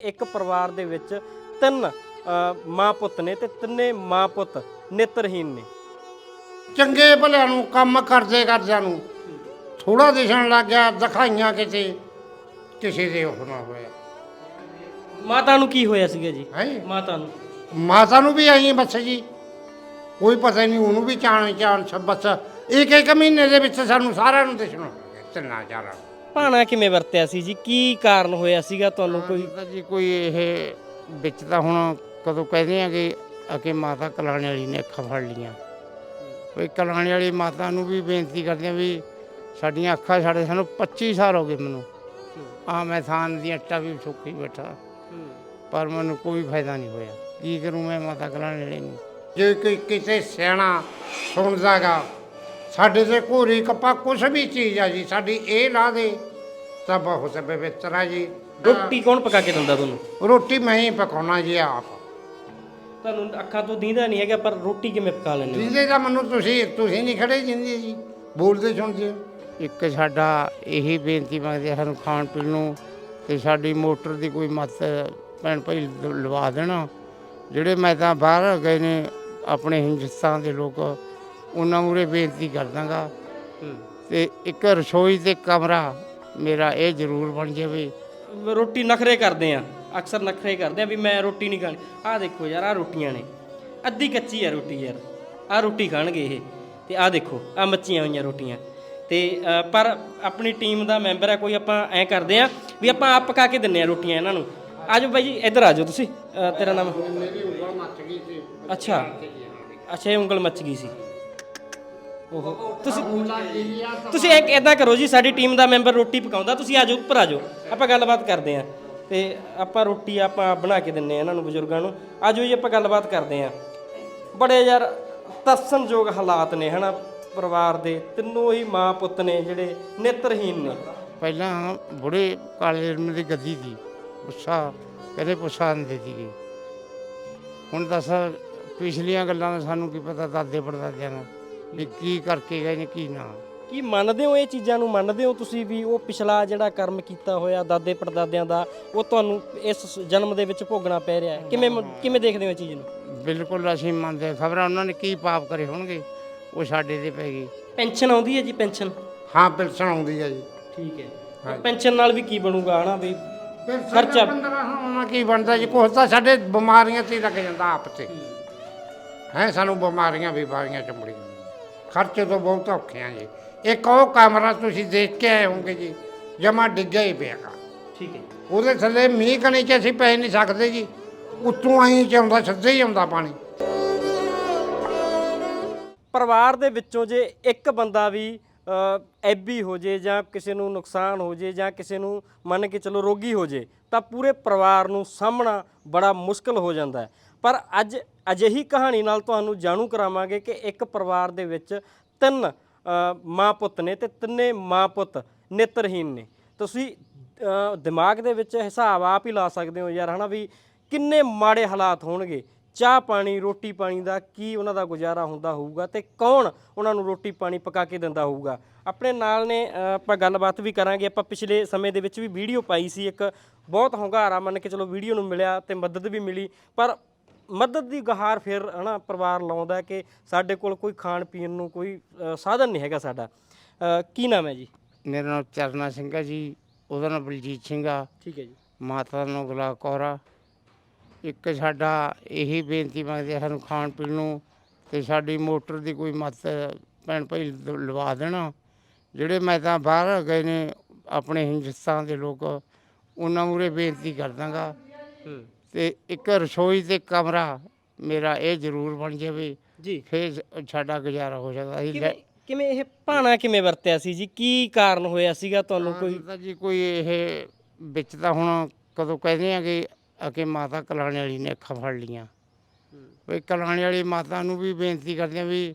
ਇੱਕ ਪਰਿਵਾਰ ਦੇ ਵਿੱਚ ਤਿੰਨ ਮਾਂ ਪੁੱਤ ਨੇ ਤੇ ਤਿੰਨੇ ਮਾਂ ਪੁੱਤ ਨੇਤਰਹੀਨ ਨੇ। ਚੰਗੇ ਭਲਿਆਂ ਨੂੰ ਕੰਮ ਕਰਦੇ ਕਰਦਿਆਂ ਨੂੰ ਥੋੜਾ ਦਿਸਣ ਲੱਗ ਗਿਆ ਦਿਖਾਈਆਂ ਕਿਤੇ ਕਿਸੇ ਦੇ ਉਹ ਨਾ ਹੋਇਆ। ਮਾਤਾ ਨੂੰ ਕੀ ਹੋਇਆ ਸੀਗਾ ਜੀ? ਹੈ? ਮਾਤਾ ਨੂੰ? ਮਾਤਾ ਨੂੰ ਵੀ ਆਈ ਬੱਸ ਜੀ। ਕੋਈ ਪਤਾ ਨਹੀਂ ਉਹਨੂੰ ਵੀ ਚਾਣ ਚਾਣ ਬੱਸ ਇੱਕ ਇੱਕ ਮਹੀਨੇ ਦੇ ਵਿੱਚ ਸਾਨੂੰ ਸਾਰਿਆਂ ਨੂੰ ਦਿਸਣਾ ਤਿੰਨਾਂ ਚਾਰਾਂ ਨੂੰ। ਭਾਣਾ ਕਿਵੇਂ ਵਰਤਿਆ ਸੀ ਜੀ? ਕੀ ਕਾਰਨ ਹੋਇਆ ਸੀਗਾ ਤੁਹਾਨੂੰ ਕੋਈ? ਤਾਂ ਜੀ ਕੋਈ ਇਹ ਵਿੱਚ ਤਾਂ ਹੁਣ ਕਦੋਂ ਕਹਿੰਦੇ ਆ ਕਿ ਅਕੇ ਮਾਤਾ ਕਲਾਣੇ ਵਾਲੀ ਨੇ ਅੱਖਾਂ ਫੜ ਲੀਆਂ ਕੋਈ ਕਲਾਣੇ ਵਾਲੀ ਮਾਤਾ ਨੂੰ ਵੀ ਬੇਨਤੀ ਕਰਦੇ ਆ ਵੀ ਸਾਡੀਆਂ ਅੱਖਾਂ ਸਾਡੇ ਸਾਨੂੰ 25 ਸਾਲ ਹੋ ਗਏ ਮੈਨੂੰ। ਆ ਮੈਂ ਥਾਨ ਦੀ ਅੱਟਾ ਵੀ ਸੁੱਕੀ ਬੈਠਾ। ਪਰ ਮੈਨੂੰ ਕੋਈ ਫਾਇਦਾ ਨਹੀਂ ਹੋਇਆ। ਕੀ ਕਰੂੰ ਮੈਂ ਮਾਤਾ ਕਲਾਣੇ ਵਾਲੀ ਨੂੰ? ਜੇ ਕੋਈ ਕਿਸੇ ਸਿਆਣਾ ਸੁਣਦਾਗਾ ਸਾਡੇ ਤੇ ਘੋਰੀ ਕੱਪਾ ਕੁਛ ਵੀ ਚੀਜ਼ ਆ ਜੀ ਸਾਡੀ ਇਹ ਲਾ ਦੇ। ਤਾਂ ਬਹੁਤ ਪਵਿੱਤਰ ਆ ਜੀ। ਰੋਟੀ ਕੌਣ ਪਕਾ ਕੇ ਦਿੰਦਾ ਤੁਹਾਨੂੰ? ਰੋਟੀ ਮੈਂ ਹੀ ਪਕਾਉਣਾ ਜੀ ਆਪ। ਤੁਹਾਨੂੰ ਅੱਖਾਂ ਤੋਂ ਦੀਂਦਾ ਨਹੀਂ ਹੈਗਾ ਪਰ ਰੋਟੀ ਕਿਵੇਂ ਪਕਾ ਲੈਂਦੇ ਹੋ? ਜਿਹਦੇ ਦਾ ਮੈਨੂੰ ਤੁਸੀਂ ਤੁਸੀਂ ਨਹੀਂ ਖੜੇ ਜਿੰਦੇ ਜੀ। ਬੋਲਦੇ ਸੁਣਦੇ ਹੋ ਇੱਕ ਸਾਡਾ ਇਹੀ ਬੇਨਤੀ ਮੰਗਦੇ ਆ ਸਾਨੂੰ ਖਾਣ ਪੀਣ ਨੂੰ ਤੇ ਸਾਡੀ ਮੋਟਰ ਦੀ ਕੋਈ ਮਤ ਭੈਣ ਭਾਈ ਲ- ਲਵਾ ਦੇਣਾ। ਜਿਹੜੇ ਮੈਂ ਤਾਂ ਬਾਹਰ ਗਏ ਨੇ ਆਪਣੇ ਹਿੰਦੁਸਤਾਨ ਦੇ ਲੋਕ ਉਹਨਾਂ ਮੂਰੇ ਬੇਨਤੀ ਕਰ ਦਾਂਗਾ ਹੂੰ। ਤੇ ਇੱਕ ਰਸੋਈ ਤੇ ਕਮਰਾ ਮੇਰਾ ਇਹ ਜ਼ਰੂਰ ਬਣ ਜਾਵੇ ਰੋਟੀ ਨਖਰੇ ਕਰਦੇ ਆ ਅਕਸਰ ਨਖਰੇ ਕਰਦੇ ਆ ਵੀ ਮੈਂ ਰੋਟੀ ਨਹੀਂ ਖਾਣੀ। ਆਹ ਦੇਖੋ ਯਾਰ ਆਹ ਰੋਟੀਆਂ ਨੇ। ਅੱਧੀ ਕੱਚੀ ਆ ਰੋਟੀ ਯਾਰ ਆਹ ਰੋਟੀ ਖਾਣਗੇ ਇਹ। ਤੇ ਆਹ ਦੇਖੋ ਆਹ ਮੱਚੀਆਂ ਹੋਈਆਂ ਰੋਟੀਆਂ। ਤੇ ਅ, ਪਰ ਆਪਣੀ ਟੀਮ ਦਾ ਮੈਂਬਰ ਹੈ ਕੋਈ ਆਪਾਂ ਐ ਕਰਦੇ ਆ ਵੀ ਆਪਾਂ ਆਪ ਪਕਾ ਕੇ ਦਿੰਨੇ ਆ ਰੋਟੀਆਂ ਇਹਨਾਂ ਨੂੰ। ਆਜੋ ਬਾਈ ਜੀ ਇੱਧਰ ਆਜੋ ਤੁਸੀਂ ਅ, ਤੇਰਾ ਨਾਮ? ਮੇਰੀ ਉਂਗਲ ਮੱਚ ਗਈ ਸੀ। ਅੱਛਾ। ਅੱਛਾ ਇਹ ਉਂਗਲ ਮੱਚ ਗਈ ਸੀ। ਓਹੋ ਤੁਸੀਂ ਤੁਸੀਂ ਇੱਕ ਇਦਾਂ ਕਰੋ ਜੀ ਸਾਡੀ ਟੀਮ ਦਾ ਮੈਂਬਰ ਰੋਟੀ ਪਕਾਉਂਦਾ ਤੁਸੀਂ ਆਜੋ ਉੱਪਰ ਆਜੋ ਆਪਾਂ ਗੱਲਬਾਤ ਕਰਦੇ ਆਂ ਤੇ ਆਪਾਂ ਰੋਟੀ ਆਪਾਂ ਬਣਾ ਕੇ ਦਿੰਨੇ ਆ ਇਹਨਾਂ ਨੂੰ ਬਜ਼ੁਰਗਾਂ ਨੂੰ। ਆਜੋ ਜੀ ਆਪਾਂ ਗੱਲਬਾਤ ਕਰਦੇ ਆਂ ਬੜੇ ਯਾਰ ਤਰਸਨਯੋਗ ਹਾਲਾਤ ਨੇ ਹਨਾ? ਪਰਿਵਾਰ ਦੇ ਤਿੰਨੋਂ ਹੀ ਮਾਂ ਪੁੱਤ ਨੇ ਜਿਹੜੇ ਨੇਤਰਹੀਨ ਨੇ। ਪਹਿਲਾਂ ਬੁੜੇ ਕਾਲੇ ਰੰਗ ਦੀ ਗੱਦੀ ਦੀ ਪੁੱਛਾ ਕਹਿੰਦੇ ਪੁੱਛਾ ਦਿੰਦੇ ਸੀਗੇ ਹੁਣ ਦੱਸ ਪਿਛਲੀਆਂ ਗੱਲਾਂ ਦਾ ਸਾਨੂੰ ਕੀ ਪਤਾ ਦਾਦੇ ਪੜਦਾਦਿਆਂ ਨੂੰ। ਵੀ ਕੀ ਕਰਕੇ ਗਏ ਨੇ ਕੀ ਨਾ। ਕੀ ਮੰਨਦੇ ਹੋ ਇਹ ਚੀਜ਼ਾਂ ਨੂੰ? ਮੰਨਦੇ ਹੋ ਤੁਸੀਂ ਵੀ ਉਹ ਪਿਛਲਾ ਜਿਹੜਾ ਕਰਮ ਕੀਤਾ ਹੋਇਆ ਦਾਦੇ ਪੜਦਾਦਿਆਂ ਦਾ ਉਹ ਤੁਹਾਨੂੰ ਇਸ ਜਨਮ ਦੇ ਵਿੱਚ ਭੋਗਣਾ ਪੈ ਰਿਹਾ ਹੈ? ਕਿਵੇਂ ਕਿਵੇਂ ਦੇਖਦੇ ਹੋ ਇਹ ਚੀਜ਼ ਨੂੰ? ਬਿਲਕੁਲ ਅਸੀਂ ਮੰਨਦੇ ਖਬਰਾਂ ਉਹਨਾਂ ਨੇ ਕੀ ਪਾਪ ਕਰੇ ਹੋਣਗੇ ਉਹ ਸਾਡੇ ਤੇ ਪੈ ਗਏ ਪੈਨਸ਼ਨ ਆਉਂਦੀ ਹੈ ਜੀ ਪੈਨਸ਼ਨ? ਹਾਂ ਪੈਨਸ਼ਨ ਆਉਂਦੀ ਹੈ ਜੀ। ਠੀਕ ਹੈ। ਪੈਨਸ਼ਨ ਨਾਲ ਵੀ ਕੀ ਬਣੂਗਾ ਹਨਾ ਵੀ ਖਰਚਾ? ਖਰਚਾ 15 ਉਹਨਾਂ ਕੀ ਬਣਦਾ ਜੀ? ਕੁਛ ਤਾਂ ਸਾਡੇ ਬਿਮਾਰੀਆਂ ਤੇ ਹੀ ਲੱਗ ਜਾਂਦਾ ਆਪ ਤੇ। ਹੈ ਸਾਨੂੰ ਬਿਮਾਰੀਆਂ ਵੀ ਬਾਰੀਆਂ ਚੰਬੜੀਆਂ ਖਰਚੇ ਤੋਂ ਬਹੁਤ ਔਖੇ ਆ ਜੀ। ਇੱਕ ਉਹ ਕਮਰਾ ਤੁਸੀਂ ਦੇਖ ਕੇ ਆਏ ਹੋਗੇ ਜੀ ਜਮਾ ਡਿੱਗਿਆ ਹੀ ਪਿਆਗਾ ਠੀਕ ਹੈ ਉਹਦੇ ਥੱਲੇ ਮੀਂਹ ਕਣੀ ਚ ਅਸੀਂ ਪੈ ਨਹੀਂ ਸਕਦੇ ਜੀ। ਉੱਤੋਂ ਆਈ ਚ ਆਉਂਦਾ ਸਿੱਧੇ ਹੀ ਆਉਂਦਾ ਪਾਣੀ। ਪਰਿਵਾਰ ਦੇ ਵਿੱਚੋਂ ਜੇ ਇੱਕ ਬੰਦਾ ਵੀ ਐਬੀ ਹੋ ਜੇ ਜਾਂ ਕਿਸੇ ਨੂੰ ਨੁਕਸਾਨ ਹੋ ਜੇ ਜਾਂ ਕਿਸੇ ਨੂੰ ਮੰਨ ਕੇ ਚਲੋ ਰੋਗੀ ਹੋ ਜੇ ਤਾਂ ਪੂਰੇ ਪਰਿਵਾਰ ਨੂੰ ਸਾਹਮਣਾ ਬੜਾ ਮੁਸ਼ਕਲ ਹੋ ਜਾਂਦਾ ਹੈ। ਪਰ ਅੱਜ ਅਜਿਹੀ ਕਹਾਣੀ ਨਾਲ ਤੁਹਾਨੂੰ ਜਾਣੂ ਕਰਾਵਾਂਗੇ ਕਿ ਇੱਕ ਪਰਿਵਾਰ ਦੇ ਵਿੱਚ ਤਿੰਨ ਮਾਂ ਪੁੱਤ ਨੇ ਤੇ ਤਿੰਨੇ ਮਾਂ ਪੁੱਤ ਨੇਤਰਹੀਨ ਨੇ। ਤੁਸੀਂ ਦਿਮਾਗ ਦੇ ਵਿੱਚ ਹਿਸਾਬ ਆਪ ਹੀ ਲਾ ਸਕਦੇ ਹੋ ਯਾਰ, ਹਨਾ ਵੀ ਕਿੰਨੇ ਮਾੜੇ ਹਾਲਾਤ ਹੋਣਗੇ। ਚਾਹ ਪਾਣੀ, ਰੋਟੀ ਪਾਣੀ ਦਾ ਕੀ ਉਹਨਾਂ ਦਾ ਗੁਜ਼ਾਰਾ ਹੁੰਦਾ ਹੋਊਗਾ ਤੇ ਕੌਣ ਉਹਨਾਂ ਨੂੰ ਰੋਟੀ ਪਾਣੀ ਪਕਾ ਕੇ ਦਿੰਦਾ ਹੋਊਗਾ। ਆਪਣੇ ਨਾਲ ਨੇ ਆਪਾਂ ਗੱਲਬਾਤ ਵੀ ਕਰਾਂਗੇ। ਆਪਾਂ ਪਿਛਲੇ ਸਮੇਂ ਦੇ ਵਿੱਚ ਵੀ ਵੀਡੀਓ ਪਾਈ ਸੀ ਇੱਕ, ਬਹੁਤ ਹੰਗਾਰਾ ਮੰਨ ਕੇ ਚਲੋ ਵੀਡੀਓ ਨੂੰ ਮਿਲਿਆ ਤੇ ਮਦਦ ਵੀ ਮਿਲੀ। ਪਰ ਮਦਦ ਦੀ ਗੁਹਾਰ ਫਿਰ ਹਨਾ ਪਰਿਵਾਰ ਲਾਉਂਦਾ ਕਿ ਸਾਡੇ ਕੋਲ ਕੋਈ ਖਾਣ ਪੀਣ ਨੂੰ ਕੋਈ ਅ, ਸਾਧਨ ਨਹੀਂ ਹੈਗਾ ਸਾਡਾ। ਅ, ਕੀ ਨਾਮ ਹੈ ਜੀ? ਮੇਰਾ ਨਾਮ ਚਰਨਾ ਸਿੰਘ ਹੈ ਜੀ। ਉਹਦਾ ਨਾਮ ਬਲਜੀਤ ਸਿੰਘ ਆ। ਠੀਕ ਹੈ ਜੀ। ਮਾਤਾ ਦਾ ਨਾਮ ਗੁਲਾਬ ਕੌਰ ਆ। ਇੱਕ ਸਾਡਾ ਇਹੀ ਬੇਨਤੀ ਮੰਗਦੇ ਆ ਸਾਨੂੰ ਖਾਣ ਪੀਣ ਨੂੰ ਤੇ ਸਾਡੀ ਮੋਟਰ ਦੀ ਕੋਈ ਮਤ ਭੈਣ ਭਾਈ ਲ- ਲਵਾ ਦੇਣਾ। ਜਿਹੜੇ ਮੈਂ ਤਾਂ ਬਾਹਰ ਗਏ ਨੇ ਆਪਣੇ ਹਿੰਦੁਸਤਾਨ ਦੇ ਲੋਕ ਉਹਨਾਂ ਮੂਰੇ ਬੇਨਤੀ ਕਰ ਦਾਂਗਾ ਹੂੰ। ਤੇ ਇੱਕ ਰਸੋਈ ਤੇ ਕਮਰਾ ਮੇਰਾ ਇਹ ਜ਼ਰੂਰ ਬਣ ਜਾਵੇ ਜੀ। ਫਿਰ ਸਾਡਾ ਗੁਜ਼ਾਰਾ ਹੋ ਸਕਦਾ ਸੀ। ਕਿਵੇਂ ਕਿਵੇਂ ਇਹ ਭਾਣਾ ਕਿਵੇਂ ਵਰਤਿਆ ਸੀ ਜੀ? ਕੀ ਕਾਰਨ ਹੋਇਆ ਸੀਗਾ ਤੁਹਾਨੂੰ ਕੋਈ? ਤਾਂ ਜੀ ਕੋਈ ਇਹ ਵਿੱਚ ਤਾਂ ਹੁਣ ਕਦੋਂ ਕਹਿੰਦੇ ਆ ਕਿ ਅਕੇ ਮਾਤਾ ਕਲਾਣੇ ਵਾਲੀ ਨੇ ਅੱਖਾਂ ਫੜ ਲੀਆਂ ਕੋਈ ਕਲਾਣੇ ਵਾਲੀ ਮਾਤਾ ਨੂੰ ਵੀ ਬੇਨਤੀ ਕਰਦੇ ਆ ਵੀ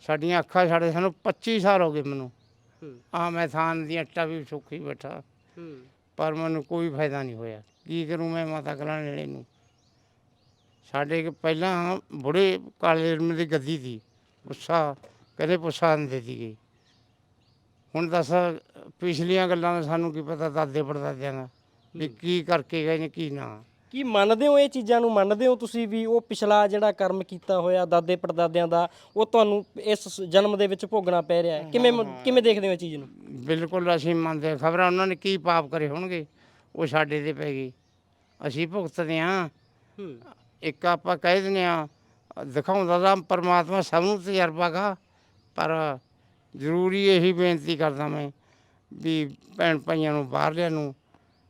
ਸਾਡੀਆਂ ਅੱਖਾਂ ਸਾਡੇ ਸਾਨੂੰ 25 ਸਾਲ ਹੋ ਗਏ ਮੈਨੂੰ। ਹੂੰ। ਆ ਮੈਂ ਥਾਨ ਦੀ ਅੱਟਾ ਵੀ ਸੁੱਕੀ ਬੈਠਾ। ਪਰ ਮੈਨੂੰ ਕੋਈ ਫਾਇਦਾ ਨਹੀਂ ਹੋਇਆ। ਕੀ ਕਰੂੰ ਮੈਂ ਮਾਤਾ ਕਲਾਣੇ ਵਾਲੀ ਨੂੰ? ਸਾਡੇ ਪਹਿਲਾਂ ਬੁੜੇ ਕਾਲੇ ਰੰਗ ਦੀ ਗੱਦੀ ਦੀ ਪੁੱਛਾ ਕਹਿੰਦੇ ਪੁੱਛਾ ਦਿੰਦੇ ਸੀਗੇ ਹੁਣ ਦੱਸ ਪਿਛਲੀਆਂ ਗੱਲਾਂ ਦਾ ਸਾਨੂੰ ਕੀ ਪਤਾ ਦਾਦੇ ਪੜਦਾਦਿਆਂ ਦਾ ਵੀ ਕੀ ਕਰਕੇ ਗਏ ਨੇ ਕੀ ਨਾ। ਕੀ ਮੰਨਦੇ ਹੋ ਇਹ ਚੀਜ਼ਾਂ ਨੂੰ? ਮੰਨਦੇ ਹੋ ਤੁਸੀਂ ਵੀ ਉਹ ਪਿਛਲਾ ਜਿਹੜਾ ਕਰਮ ਕੀਤਾ ਹੋਇਆ ਦਾਦੇ ਪੜਦਾਦਿਆਂ ਦਾ ਉਹ ਤੁਹਾਨੂੰ ਇਸ ਸ- ਜਨਮ ਦੇ ਵਿੱਚ ਭੋਗਣਾ ਪੈ ਰਿਹਾ ਹੈ? ਕਿਵੇਂ ਕਿਵੇਂ ਦੇਖਦੇ ਹੋ ਇਹ ਚੀਜ਼ ਨੂੰ? ਬਿਲਕੁਲ ਅਸੀਂ ਮੰਨਦੇ ਖਬਰਾਂ ਉਹਨਾਂ ਨੇ ਕੀ ਪਾਪ ਕਰੇ ਹੋਣਗੇ? ਉਹ ਸਾਡੇ ਤੇ ਪੈ ਗਈ। ਅਸੀਂ ਭੁਗਤਦੇ ਹੂੰ। ਇੱਕ ਆਪਾਂ ਕਹਿ ਦਿੰਦੇ ਆ ਦਿਖਾਉਂਦਾ ਤਾਂ ਪਰਮਾਤਮਾ ਸਭ ਨੂੰ ਤਜਰਬਾ ਗਾ ਪਰ ਜ਼ਰੂਰੀ ਇਹੀ ਬੇਨਤੀ ਕਰਦਾ ਮੈਂ ਵੀ ਭੈਣ ਭਾਈਆਂ ਨੂੰ ਬਾਹਰਲਿਆਂ ਨੂੰ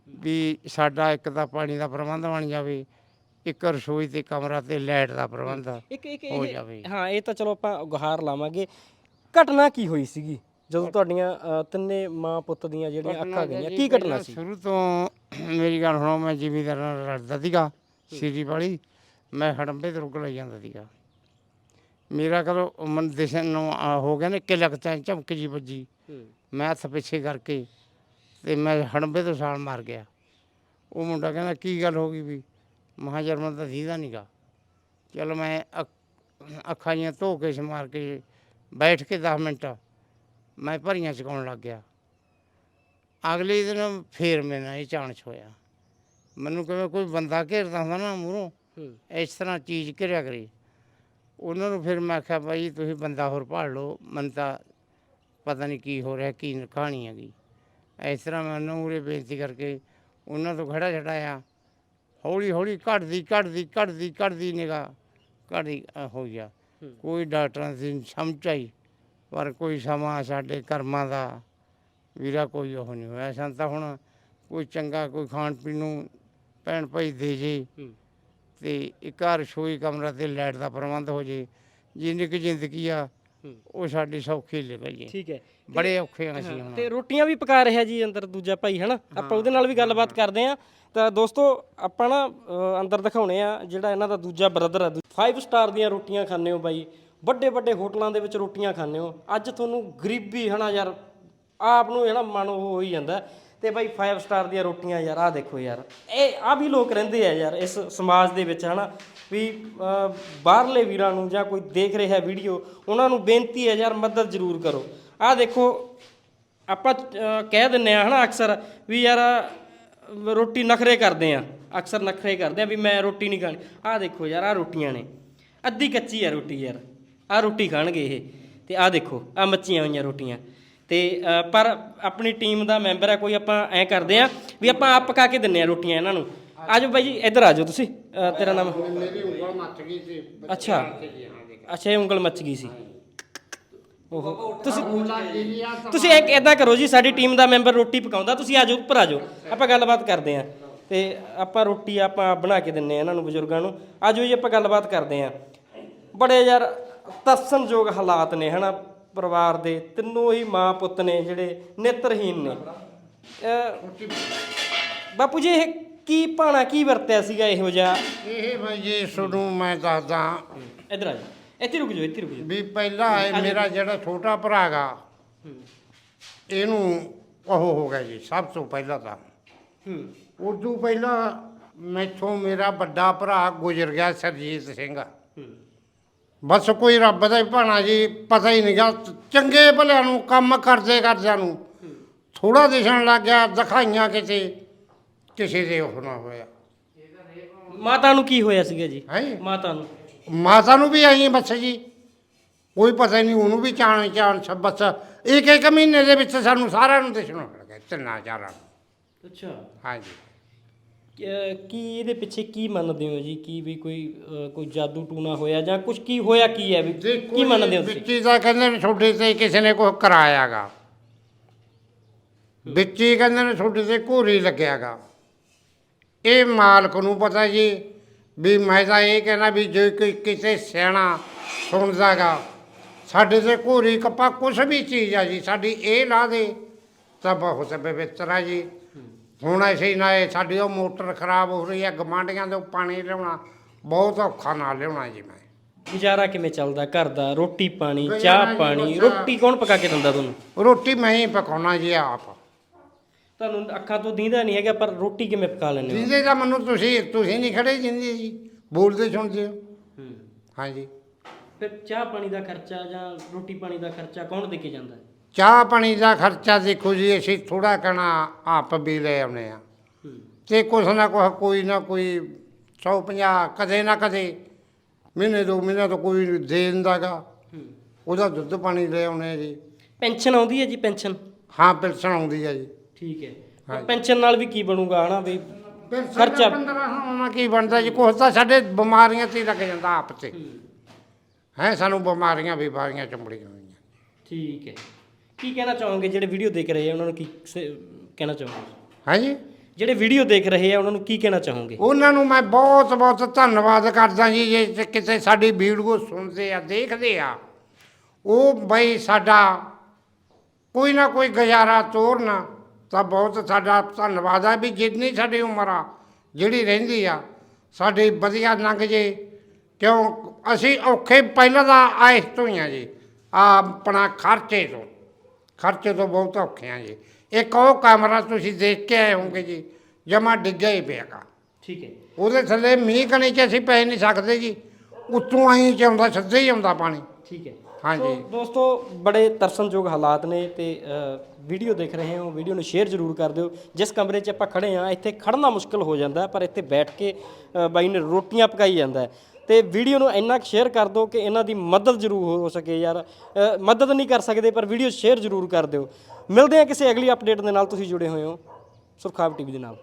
ਵੀ ਸਾਡਾ ਇੱਕ ਤਾਂ ਪਾਣੀ ਦਾ ਪ੍ਰਬੰਧ ਬਣ ਜਾਵੇ ਇੱਕ ਰਸੋਈ ਤੇ ਕਮਰਾ ਤੇ ਲਾਈਟ ਦਾ ਪ੍ਰਬੰਧ ਹੋ ਜਾਵੇ। ਹਾਂ ਇਹ ਤਾਂ ਚਲੋ ਆਪਾਂ ਗੁਹਾਰ ਲਾਵਾਂਗੇ। ਘਟਨਾ ਕੀ ਹੋਈ ਸੀਗੀ? ਜਦੋਂ ਤੁਹਾਡੀਆਂ ਅ, ਤਿੰਨੇ ਮਾਂ ਪੁੱਤ ਦੀਆਂ ਜਿਹੜੀਆਂ ਅੱਖਾਂ ਗਈਆਂ ਕੀ ਘਟਨਾ ਸੀ? ਸ਼ੁਰੂ ਤੋਂ ਮੇਰੀ ਗੱਲ ਸੁਣੋ ਮੈਂ ਜ਼ਿਮੀਦਾਰ ਨਾਲ ਲੜਦਾ ਸੀਗਾ ਸੀਰੀ ਵਾਲੀ ਮੈਂ ਹੜੰਬੇ ਤੇ ਰੁਕ ਲਈ ਜਾਂਦਾ ਸੀਗਾ। ਮੇਰਾ ਕਦੋਂ ਮਨ ਦਿਸਣ ਨੂੰ ਆ ਹੋ ਗਿਆ ਨੇ ਕਿ ਲਗਤਾ ਝਮਕ ਜੀ ਵੱਜੀ। ਮੈਂ ਹੱਥ ਪਿੱਛੇ ਕਰਕੇ ਤੇ ਮੈਂ ਹੜੰਬੇ ਤੋਂ ਛਾਲ ਮਾਰ ਗਿਆ। ਉਹ ਮੁੰਡਾ ਕਹਿੰਦਾ ਕੀ ਗੱਲ ਹੋ ਗਈ ਵੀ? ਮਹਾ ਜਰਮਨ ਤਾਂ ਦੀਦਾ ਨਹੀਂਗਾ ਚਲ ਮੈਂ ਅੱਖ- ਅੱਖਾਂ ਜੀਆਂ ਧੋ ਕੇ ਸਮਾਰ ਕੇ ਬੈਠ ਕੇ 10 ਮਿੰਟ ਮੈਂ ਭਰੀਆਂ ਚਕਾਉਣ ਲੱਗ ਗਿਆ। ਅਗਲੇ ਦਿਨ ਫੇਰ ਮੇਰੇ ਨਾਲ ਇਹ ਚਾਂਚ ਹੋਇਆ। ਮੈਨੂੰ ਕਿਵੇਂ ਕੋਈ ਬੰਦਾ ਘੇਰਦਾ ਹੁੰਦਾ ਨਾ ਮੂਹਰੋਂ ਹੂੰ। ਇਸ ਤਰ੍ਹਾਂ ਚੀਜ਼ ਘਿਰਿਆ ਕਰੀ। ਉਹਨਾਂ ਨੂੰ ਫਿਰ ਮੈਂ ਆਖਿਆ ਭਾਈ ਤੁਸੀਂ ਬੰਦਾ ਹੋਰ ਭਾਲ ਲਓ। ਮੈਨੂੰ ਤਾਂ ਪਤਾ ਨਹੀਂ ਕੀ ਹੋ ਰਿਹਾ ਕੀ ਕਹਾਣੀ ਹੈਗੀ। ਇਸ ਤਰ੍ਹਾਂ ਮੈਂ ਉਹਨਾਂ ਮੂਹਰੇ ਬੇਨਤੀ ਕਰਕੇ ਉਹਨਾਂ ਤੋਂ ਖੜਾ ਛਡਾਇਆ। ਹੌਲੀ ਹੌਲੀ ਘਟਦੀ ਘਟਦੀ ਘਟਦੀ ਘਟਦੀ ਨਿਗਾ ਘਟਦੀ ਹੋ ਗਿਆ। ਕੋਈ ਡਾਕਟਰਾਂ ਦੀ ਸਮਝ ਆਈ। ਪਰ ਕੋਈ ਸਮਾਂ ਸਾਡੇ ਕਰਮਾਂ ਦਾ ਵੀਰਾ ਕੋਈ ਉਹ ਨਹੀਂ ਹੋਇਆ। ਸਾਨੂੰ ਤਾਂ ਹੁਣ ਕੋਈ ਚੰਗਾ ਕੋਈ ਖਾਣ ਪੀਣ ਨੂੰ ਭੈਣ ਭਾਈ ਦੇ ਜੇ ਤੇ ਇੱਕ ਘਰ ਰਸੋਈ ਕਮਰਾ ਤੇ ਲਾਈਟ ਦਾ ਪ੍ਰਬੰਧ ਹੋ ਜੇ ਜਿੰਨੀ ਕੁ ਜ਼ਿੰਦਗੀ ਆ। ਉਹ ਸਾਡੀ ਸੌਖੀ ਜੇ ਠੀਕ ਹੈ। ਬੜੇ ਔਖੇ ਹਾਂ ਅਸੀਂ ਹੁਣ। ਤੇ ਰੋਟੀਆਂ ਵੀ ਪਕਾ ਰਿਹਾ ਜੀ ਅੰਦਰ ਦੂਜਾ ਭਾਈ ਹਨਾ? ਆਪਾਂ ਉਹਦੇ ਨਾਲ ਵੀ ਗੱਲਬਾਤ ਕਰਦੇ ਆ ਤਾਂ ਦੋਸਤੋ ਆਪਾਂ ਨਾ ਅੰਦਰ ਦਿਖਾਉਣੇ ਆ ਜਿਹੜਾ ਇਹਨਾਂ ਦਾ ਦੂਜਾ ਬ੍ਰਦਰ ਆ। 5 ਸਟਾਰ ਦੀਆਂ ਰੋਟੀਆਂ ਖਾਂਦੇ ਹੋ ਬਾਈ। ਵੱਡੇ ਵੱਡੇ ਹੋਟਲਾਂ ਦੇ ਵਿੱਚ ਰੋਟੀਆਂ ਖਾਂਦੇ ਹੋ। ਅੱਜ ਤੁਹਾਨੂੰ ਗਰੀਬੀ ਹਨਾ ਯਾਰ ਆਪ ਨੂੰ ਹੈ ਨਾ ਮਨ ਉਹ ਹੋਈ ਜਾਂਦਾ। ਤੇ ਬਾਈ 5 ਸਟਾਰ ਦੀਆਂ ਰੋਟੀਆਂ ਯਾਰ ਆਹ ਦੇਖੋ ਯਾਰ। ਇਹ ਆ ਵੀ ਲੋਕ ਰਹਿੰਦੇ ਆ ਯਾਰ ਇਸ ਸਮਾਜ ਦੇ ਵਿੱਚ ਹਨਾ। ਵੀ ਬਾਹਰਲੇ ਵੀਰਾਂ ਨੂੰ ਜਾਂ ਕੋਈ ਦੇਖ ਰਿਹਾ ਵੀਡੀਓ ਉਹਨਾਂ ਨੂੰ ਬੇਨਤੀ ਹੈ ਯਾਰ ਮਦਦ ਜ਼ਰੂਰ ਕਰੋ। ਆਹ ਦੇਖੋ ਆਪਾਂ ਅ, ਕਹਿ ਦਿੰਨੇ ਆ ਹਨਾ ਅਕਸਰ ਵੀ ਯਾਰ ਰੋਟੀ ਨਖਰੇ ਕਰਦੇ ਆ। ਅਕਸਰ ਨਖਰੇ ਕਰਦੇ ਆ ਵੀ ਮੈਂ ਰੋਟੀ ਨਹੀਂ ਖਾਣੀ। ਆਹ ਦੇਖੋ ਯਾਰ ਆਹ ਰੋਟੀਆਂ ਨੇ। ਅੱਧੀ ਕੱਚੀ ਆ ਰੋਟੀ ਯਾਰ। ਆਹ ਰੋਟੀ ਖਾਣਗੇ ਇਹ। ਤੇ ਆਹ ਦੇਖੋ, ਆਹ ਮੱਚੀਆਂ ਹੋਈਆਂ ਰੋਟੀਆਂ। ਤੇ ਪਰ ਆਪਣੀ ਟੀਮ ਦਾ ਮੈਂਬਰ ਹੈ ਕੋਈ ਆਪਾਂ ਐ ਕਰਦੇ ਆ ਵੀ ਆਪਾਂ ਆਪ ਪਕਾ ਕੇ ਦਿੰਨੇ ਆ ਰੋਟੀਆਂ ਇਹਨਾਂ ਨੂੰ। ਆਜੋ ਬਾਈ ਜੀ, ਇੱਧਰ ਆਜੋ ਤੁਸੀਂ ਤੇਰਾ ਨਾਮ? ਮੇਰੀ ਉਂਗਲ ਮੱਚ ਗਈ ਸੀ ਅੱਛਾ। ਅੱਛਾ, ਇਹ ਉਂਗਲ ਮੱਚ ਗਈ ਸੀ। ਓਹੋ। ਤੁਸੀਂ ਤੁਸੀਂ ਇੱਕ ਇਦਾਂ ਕਰੋ ਜੀ, ਸਾਡੀ ਟੀਮ ਦਾ ਮੈਂਬਰ ਰੋਟੀ ਪਕਾਉਂਦਾ, ਤੁਸੀਂ ਆਜੋ, ਉੱਪਰ ਆਜੋ। ਆਪਾਂ ਗੱਲਬਾਤ ਕਰਦੇ ਆਂ। ਤੇ ਆਪਾਂ ਰੋਟੀ ਆਪਾਂ ਬਣਾ ਕੇ ਦਿੰਨੇ ਆ ਇਹਨਾਂ ਨੂੰ, ਬਜ਼ੁਰਗਾਂ ਨੂੰ। ਆਜੋ ਜੀ, ਆਪਾਂ ਗੱਲਬਾਤ ਕਰਦੇ ਆਂ। ਬੜੇ ਯਾਰ ਤਰਸਨਯੋਗ ਹਾਲਾਤ ਨੇ ਹਨਾ? ਪਰਿਵਾਰ ਦੇ ਤਿੰਨੋਂ ਹੀ ਮਾਂ ਪੁੱਤ ਨੇ ਜਿਹੜੇ ਨੇਤਰਹੀਨ ਨੇ। ਬਾਪੂ ਜੀ ਇਹ ਕੀ ਪਾਣਾ ਕੀ ਵਰਤਿਆ ਸੀਗਾ ਇਹੋ ਜਿਹਾ? ਇਹ ਭਾਈ ਜੀ ਤੁਹਾਨੂੰ ਮੈਂ ਦੱਸਦਾ। ਇੱਧਰ ਆ ਜਾਓ ਇੱਥੇ ਰੁਕ ਜਾਓ ਇੱਥੇ ਰੁਕ ਜਾਓ। ਵੀ ਪਹਿਲਾਂ ਇਹ ਮੇਰਾ ਜਿਹੜਾ ਛੋਟਾ ਭਰਾ ਗਾ ਇਹਨੂੰ ਉਹ ਹੋ ਗਿਆ ਜੀ ਸਭ ਤੋਂ ਪਹਿਲਾਂ ਤਾਂ। ਹੂੰ। ਉਦੋਂ ਪਹਿਲਾਂ ਮੈਥੋਂ ਮੇਰਾ ਵੱਡਾ ਭਰਾ ਗੁਜ਼ਰ ਗਿਆ ਸਰਜੀਤ ਸਿੰਘ। ਹੂੰ। ਬਸ ਕੋਈ ਰੱਬ ਦਾ ਹੀ ਭਾਣਾ ਜੀ ਪਤਾ ਹੀ ਨਹੀਂ ਚੰਗੇ ਭਲਿਆਂ ਨੂੰ ਕੰਮ ਕਰਦੇ ਕਰਦਿਆਂ ਨੂੰ ਥੋੜਾ ਦਿਸਣ ਲੱਗ ਗਿਆ ਦਿਖਾਈਆਂ ਕਿਤੇ ਕਿਸੇ ਦੇ ਉਹ ਨਾ ਹੋਇਆ। ਮਾਤਾ ਨੂੰ ਕੀ ਹੋਇਆ ਸੀਗਾ ਜੀ? ਹੈ? ਮਾਤਾ ਨੂੰ। ਮਾਤਾ ਨੂੰ ਵੀ ਆਈ ਬਸ ਜੀ। ਕੋਈ ਪਤਾ ਹੀ ਨਹੀਂ ਉਹਨੂੰ ਵੀ ਚਾਣ ਚਾਣ ਸਭ ਬਸ ਇੱਕ ਇੱਕ ਮਹੀਨੇ ਦੇ ਵਿੱਚ ਸਾਨੂੰ ਸਾਰਿਆਂ ਨੂੰ ਦਿਸਣ ਲੱਗ ਗਿਆ ਤਿੰਨਾਂ ਚਾਰਾਂ ਨੂੰ। ਅੱਛਾ। ਹਾਂਜੀ। ਕੀ ਇਹਦੇ ਪਿੱਛੇ ਕੀ ਮੰਨਦੇ ਹੋ ਜੀ? ਕੀ ਵੀ ਕੋਈ ਅਹ, ਕੋਈ ਜਾਦੂ ਟੂਣਾ ਹੋਇਆ ਜਾਂ ਕੁਝ ਕੀ ਹੋਇਆ ਕੀ ਹੈ ਵੀ ਕੀ ਮੰਨਦੇ ਹੋ ਤੁਸੀਂ? ਵਿੱਚੀ ਦਾ ਕਹਿੰਦੇ ਨੇ ਛੋਟੇ ਤੇ ਕਿਸੇ ਨੇ ਕੁਛ ਕਰਾਇਆਗਾ। ਵਿੱਚੀ ਕਹਿੰਦੇ ਨੇ ਛੋਟੇ ਤੇ ਘੋਰੀ ਲੱਗਿਆਗਾ। ਇਹ ਮਾਲਕ ਨੂੰ ਪਤਾ ਜੀ ਵੀ ਮੈਂ ਤਾਂ ਇਹ ਕਹਿਣਾ ਵੀ ਜੇ ਕੋਈ ਕਿਸੇ ਸਿਆਣਾ ਸੁਣਦਾਗਾ ਸਾਡੇ ਤੇ ਘੋਰੀ ਕੱਪਾ ਕੁਛ ਵੀ ਚੀਜ਼ ਆ ਜੀ ਸਾਡੀ ਇਹ ਲਾ ਦੇ ਤਾਂ ਬਹੁਤ ਪਵਿੱਤਰ ਆ ਜੀ। ਹੁਣ ਅਸੀਂ ਨਾ ਇਹ ਸਾਡੀ ਉਹ ਮੋਟਰ ਖਰਾਬ ਹੋ ਰਹੀ ਹੈ ਗਮਾਂਡੀਆਂ ਤੋਂ ਪਾਣੀ ਲਿਆਉਣਾ ਬਹੁਤ ਔਖਾ ਨਾਲ ਲਿਆਉਣਾ ਜੀ ਮੈਂ। ਗੁਜ਼ਾਰਾ ਕਿਵੇਂ ਚੱਲਦਾ ਘਰ ਦਾ? ਰੋਟੀ ਪਾਣੀ ਗੁਜ਼ਾਰਾ ਚਾਹ ਜੀ, ਪਾਣੀ ਗੁਜ਼ਾਰਾ। ਰੋਟੀ ਕੌਣ ਪਕਾ ਕੇ ਦਿੰਦਾ ਤੁਹਾਨੂੰ? ਰੋਟੀ ਮੈਂ ਹੀ ਪਕਾਉਣਾ ਜੀ ਆਪ। ਤੁਹਾਨੂੰ ਅੱਖਾਂ ਤੋਂ ਦੀਂਦਾ ਨਹੀਂ ਹੈਗਾ ਪਰ ਰੋਟੀ ਕਿਵੇਂ ਪਕਾ ਲੈਂਦੇ ਹੋ? ਜਿੰਦੇ ਦਾ ਮੈਨੂੰ ਤੁਸੀਂ ਤੁਸੀਂ ਨਹੀਂ ਖੜੇ ਜਿੰਦੇ ਜੀ ਬੋਲਦੇ ਸੁਣਦੇ ਹੋ। ਹੂੰ। ਹਾਂਜੀ। ਫਿਰ ਚਾਹ ਪਾਣੀ ਦਾ ਖਰਚਾ ਜਾਂ ਰੋਟੀ ਪਾਣੀ ਦਾ ਖਰਚਾ ਕੌਣ ਦੇ ਕੇ ਜਾਂਦਾ? ਹੈ ਚਾਹ ਪਾਣੀ ਦਾ ਖਰਚਾ ਦੇਖੋ ਜੀ ਅਸੀਂ ਥੋੜਾ ਕਣਾ ਆਪ ਵੀ ਲੈ ਆਉਨੇ ਆ ਤੇ ਕੁਛ ਨਾ ਕੁਛ ਕੋਈ ਨਾ ਕੋਈ 150 ਕਦੇ ਨਾ ਕਦੇ ਮਹੀਨੇ ਦੋ ਮਹੀਨੇ ਤੋਂ ਕੋਈ ਦੇ ਦਿੰਦਾਗਾ ਉਹਦਾ ਦੁੱਧ ਪਾਣੀ ਲੈ ਆਉਣੇ ਜੀ। ਪੈਨਸ਼ਨ ਆਉਂਦੀ ਹੈ ਜੀ ਪੈਨਸ਼ਨ? ਹਾਂ ਪੈਨਸ਼ਨ ਆਉਂਦੀ ਹੈ ਜੀ। ਠੀਕ ਹੈ। ਪੈਨਸ਼ਨ ਨਾਲ ਵੀ ਕੀ ਬਣੂਗਾ ਹਨਾ ਵੀ ਖਰਚਾ? ਖਰਚਾ 15 ਉਹਨਾਂ ਕੀ ਬਣਦਾ ਜੀ? ਕੁਛ ਤਾਂ ਸਾਡੇ ਬਿਮਾਰੀਆਂ ਤੇ ਲੱਗ ਜਾਂਦਾ ਆਪ ਤੇ। ਹੈ ਸਾਨੂੰ ਬਿਮਾਰੀਆਂ ਵੀ ਬਾਰੀਆਂ ਚੰਬੜੀਆਂ ਹੋਈਆਂ। ਠੀਕ ਹੈ। ਕੀ ਕਹਿਣਾ ਚਾਹੋਗੇ? ਜਿਹੜੇ ਵੀਡੀਓ ਦੇਖ ਰਹੇ ਆ ਉਹਨਾਂ ਨੂੰ ਕੀ ਸ- ਕਹਿਣਾ ਚਾਹੋਗੇ? ਹੈ ਜੀ ਜਿਹੜੇ ਵੀਡੀਓ ਦੇਖ ਰਹੇ ਆ ਉਹਨਾਂ ਨੂੰ ਕੀ ਕਹਿਣਾ ਚਾਹੋਗੇ? ਉਹਨਾਂ ਨੂੰ ਮੈਂ ਬਹੁਤ ਬਹੁਤ ਧੰਨਵਾਦ ਕਰਦਾ ਜੀ ਜੇ ਤੇ ਕਿਤੇ ਸਾਡੀ ਵੀਡੀਓ ਸੁਣਦੇ ਆ ਦੇਖਦੇ ਆ। ਉਹ ਬਈ ਸਾਡਾ ਕੋਈ ਨਾ ਕੋਈ ਗੁਜ਼ਾਰਾ ਤੋਰਨਾ ਤਾਂ ਬਹੁਤ ਸਾਡਾ ਧੰਨਵਾਦ ਆ ਵੀ ਜਿੰਨੀ ਸਾਡੀ ਉਮਰ ਆ ਜਿਹੜੀ ਰਹਿੰਦੀ ਆ ਸਾਡੀ ਵਧੀਆ ਲੰਘ ਜੇ। ਕਿਉਂ? ਅਸੀਂ ਔਖੇ ਪਹਿਲਾਂ ਤਾਂ ਆਇਸ ਤੋਂ ਹੀ ਆ ਜੀ ਆ ਆਪਣਾ ਖਰਚੇ ਤੋਂ। ਖਰਚੇ ਤੋਂ ਬਹੁਤ ਔਖੇ ਆ ਜੀ। ਇੱਕ ਉਹ ਕਮਰਾ ਤੁਸੀਂ ਦੇਖ ਕੇ ਆਏ ਹੋਗੇ ਜੀ ਜਮਾ ਡਿੱਗਿਆ ਹੀ ਪਿਆਗਾ। ਠੀਕ ਹੈ। ਉਹਦੇ ਥੱਲੇ ਮੀਂਹ ਕਣੀ ਚ ਅਸੀਂ ਪੈ ਨਹੀਂ ਸਕਦੇ ਜੀ। ਉੱਤੋਂ ਆਈ ਚ ਆਉਂਦਾ ਸਿੱਧਾ ਹੀ ਆਉਂਦਾ ਪਾਣੀ। ਠੀਕ ਹੈ। ਹਾਂਜੀ। ਦੋਸਤੋ ਬੜੇ ਤਰਸਨਯੋਗ ਹਾਲਾਤ ਨੇ ਤੇ ਵੀਡੀਓ ਦੇਖ ਰਹੇ ਹੋ। ਵੀਡੀਓ ਨੂੰ ਸ਼ੇਅਰ ਜ਼ਰੂਰ ਕਰ ਦਿਓ। ਜਿਸ ਕਮਰੇ 'ਚ ਆਪਾਂ ਖੜੇ ਆ ਇੱਥੇ ਖੜਨਾ ਮੁਸ਼ਕਲ ਹੋ ਜਾਂਦਾ ਪਰ ਇੱਥੇ ਬੈਠ ਕੇ ਬਾਈ ਨੇ ਰੋਟੀਆਂ ਪਕਾਈ ਜਾਂਦਾ। ਤੇ ਵੀਡੀਓ ਨੂੰ ਇੰਨਾ ਕੁ ਸ਼ੇਅਰ ਕਰ ਦਿਓ ਕਿ ਇਹਨਾਂ ਦੀ ਮਦਦ ਜ਼ਰੂਰ ਹੋ ਸਕੇ ਯਾਰ। ਅ, ਮਦਦ ਨਹੀਂ ਕਰ ਸਕਦੇ ਪਰ ਵੀਡੀਓ ਸ਼ੇਅਰ ਜ਼ਰੂਰ ਕਰ ਦਿਓ। ਮਿਲਦੇ ਹਾਂ ਕਿਸੇ ਅਗਲੀ ਅਪਡੇਟ ਦੇ ਨਾਲ ਤੁਸੀਂ ਜੁੜੇ ਹੋਏ ਹੋ। ਸੁਰਖਾਬ ਟੀਵੀ ਦੇ ਨਾਲ।